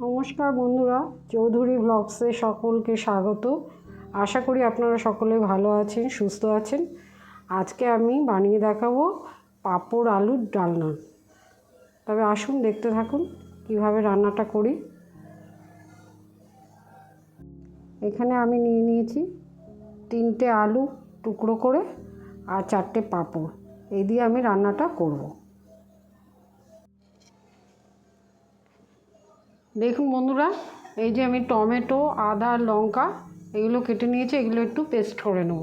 নমস্কার বন্ধুরা, চৌধুরী ব্লগসে সকলকে স্বাগত। আশা করি আপনারা সকলে ভালো আছেন, সুস্থ আছেন। আজকে আমি বানিয়ে দেখাবো পাঁপড় আলুর ডালনা। তবে আসুন, দেখতে থাকুন কীভাবে রান্নাটা করি। এখানে আমি নিয়ে নিয়েছি তিনটে আলু টুকরো করে আর চারটে পাঁপড়। এই দিয়ে আমি রান্নাটা করব। দেখুন বন্ধুরা, এই যে আমি টমেটো, আদা, লঙ্কা এগুলো কেটে নিয়েছি, এগুলো একটু পেস্ট করে নেব।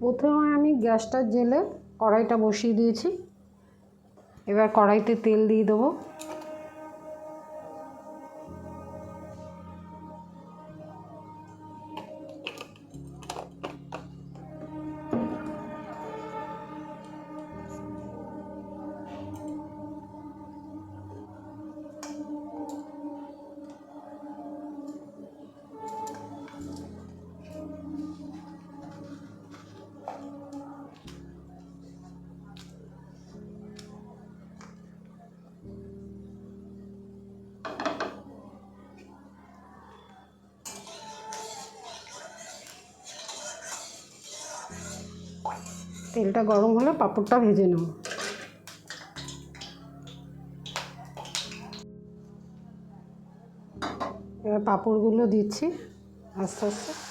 প্রথমে আমি গ্যাসটা জেলে কড়াইটা বসিয়ে দিয়েছি। এবার কড়াইতে তেল দিয়ে দেবো। তেলটা গরম হলে পাঁপড়টা ভেজে নেব। এবার পাঁপড়গুলো দিচ্ছি আস্তে আস্তে।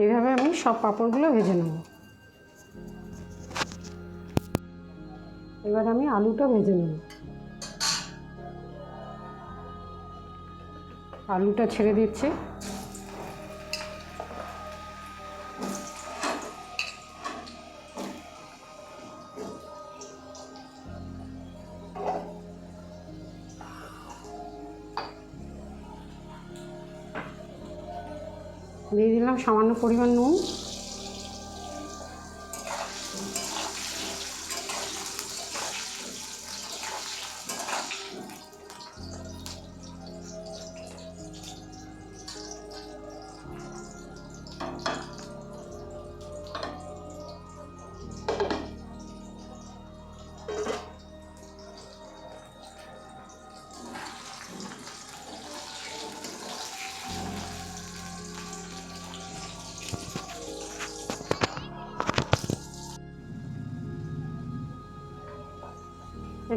এইভাবে আমি সব পাঁপড়গুলো ভেজে নেব। এবার আমি আলুটা ভেজে নেব। আলুটা ছেড়ে দিচ্ছি। সামান্য পরিমাণ নুন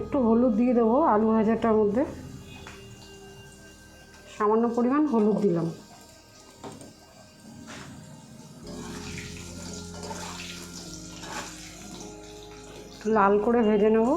একটু হলুদ দিয়ে দেবো আলু ভাজাটার মধ্যে। সামান্য পরিমাণ হলুদ দিলাম। লাল করে ভেজে নেব।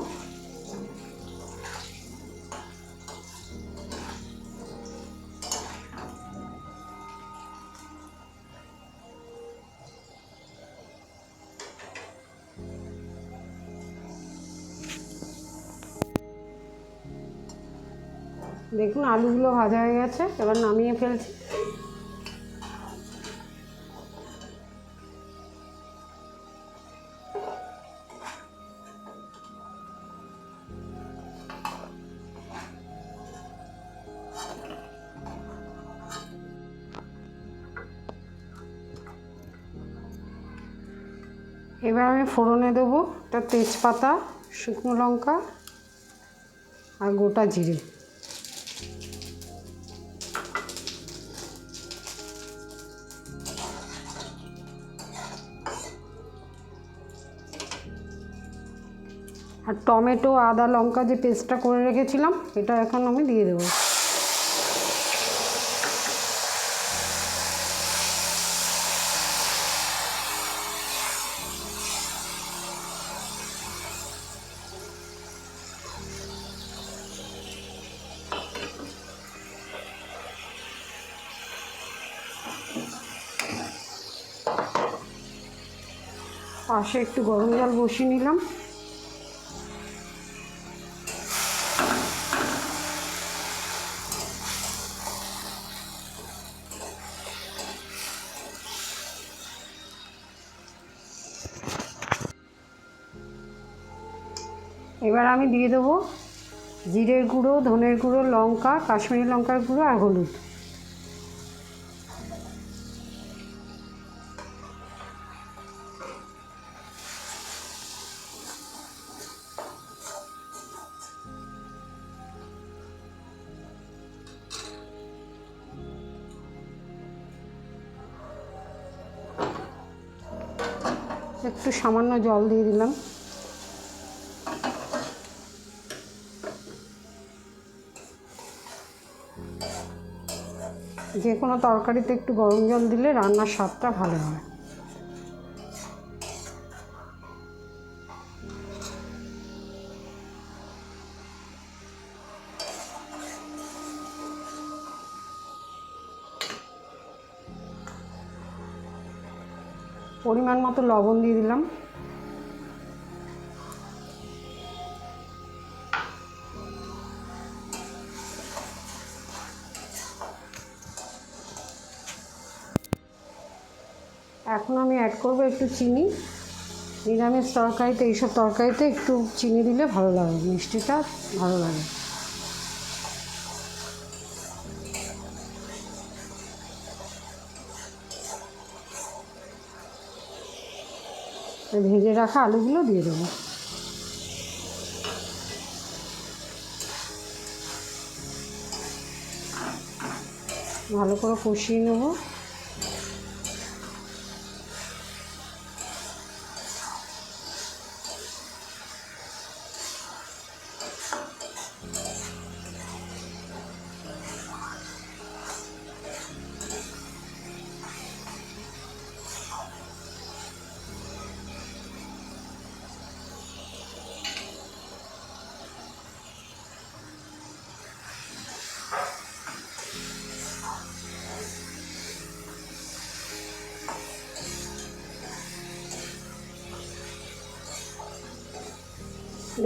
দেখুন, আলুগুলো ভাজা হয়ে গেছে, এবার নামিয়ে ফেলছি। এবার আমি ফোড়নে দেবো একটা তেজপাতা, শুকনো লঙ্কা আর গোটা জিরে। আর টমেটো, আদা, লঙ্কা যে পেস্টটা করে রেখেছিলাম, এটা এখন আমি দিয়ে দেবো। পাশে একটু গরম জল বসিয়ে নিলাম। এবার আমি দিয়ে দেবো জিরের গুঁড়ো, ধনের গুঁড়ো, লঙ্কা, কাশ্মীরি লঙ্কার গুঁড়ো আর হলুদ। একটু সামান্য জল দিয়ে দিলাম। যে কোনো তরকারিতে একটু গরম জল দিলে রান্নার স্বাদটা ভালো হয়। পরিমাণ মতো লবণ দিয়ে দিলাম। এখন আমি অ্যাড করব একটু চিনি। নিরামিষ তরকারিতে, এইসব তরকারিতে একটু চিনি দিলে ভালো লাগে, মিষ্টিটা ভালো লাগে। ভেজে রাখা আলুগুলো দিয়ে দেবো। ভালো করে কষিয়ে নেব।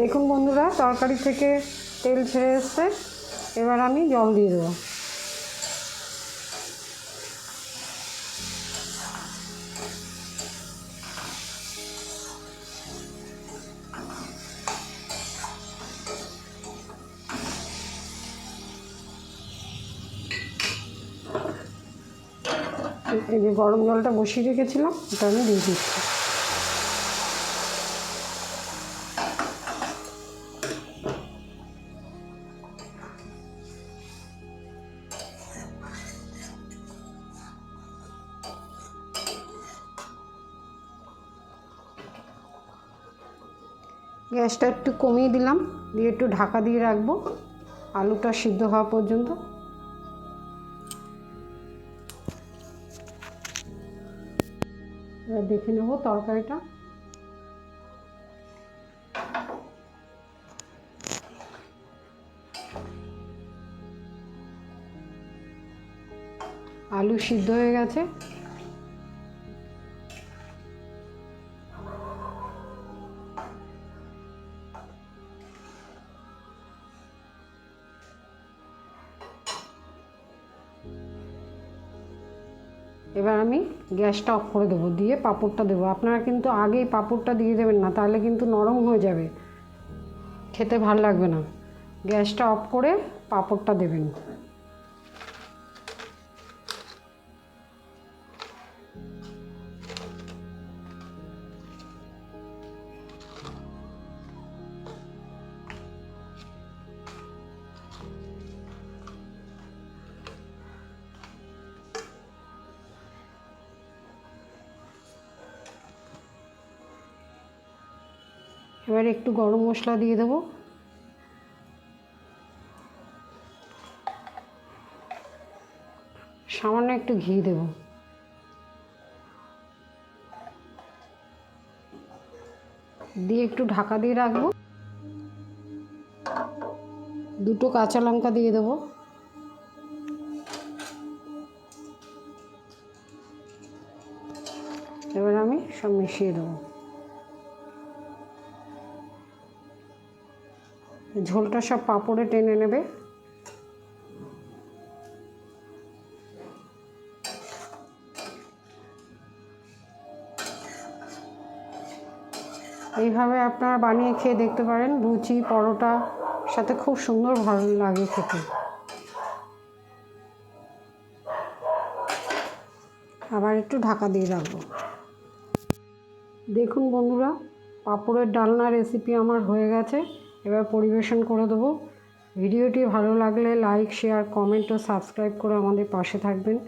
দেখুন বন্ধুরা, তরকারি থেকে তেল ছেড়ে এসছে। এবার আমি জল দিয়ে দেবো। এই যে গরম জলটা বসিয়ে রেখেছিলাম, ওটা আমি দিয়ে দিচ্ছি। গ্যাসটা একটু কমিয়ে দিলাম, দিয়ে একটু ঢাকা দিয়ে রাখব। আলুটা সিদ্ধ হওয়া পর্যন্ত। দেখে নেব তরকারিটা। আলু সিদ্ধ হয়ে গেছে। এবার আমি গ্যাসটা অফ করে দেবো, দিয়ে পাঁপড়টা দেবো। আপনারা কিন্তু আগেই পাঁপড়টা দিয়ে দেবেন না, তাহলে কিন্তু নরম হয়ে যাবে। খেতে ভালো লাগবে না। গ্যাসটা অফ করে পাঁপড়টা দেবেন। এবার একটু গরম মশলা দিয়ে দেবো। সামান্য একটু ঘি দেবো। দিয়ে একটু ঢাকা দিয়ে রাখব। দুটো কাঁচা লঙ্কা দিয়ে দেবো। এবার আমি সব মিশিয়ে দেবো। ঝোলটা সব পাঁপড়ে টেনে নেবে। এইভাবে আপনারা বানিয়ে খেয়ে দেখতে পারেন, লুচি, পরোটা, সাথে খুব সুন্দর ভালো লাগে খেতে। আবার একটু ঢাকা দিয়ে রাখব। দেখুন বন্ধুরা, পাঁপড়ের ডালনা রেসিপি আমার হয়ে গেছে। এবার পরিবেশন করে দেবো। ভিডিওটি ভালো লাগলে লাইক শেয়ার কমেন্ট ও সাবস্ক্রাইব করে আমাদের পাশে থাকবেন।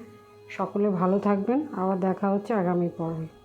সকলে ভালো থাকবেন। আবার দেখা হচ্ছে আগামী পর্বে।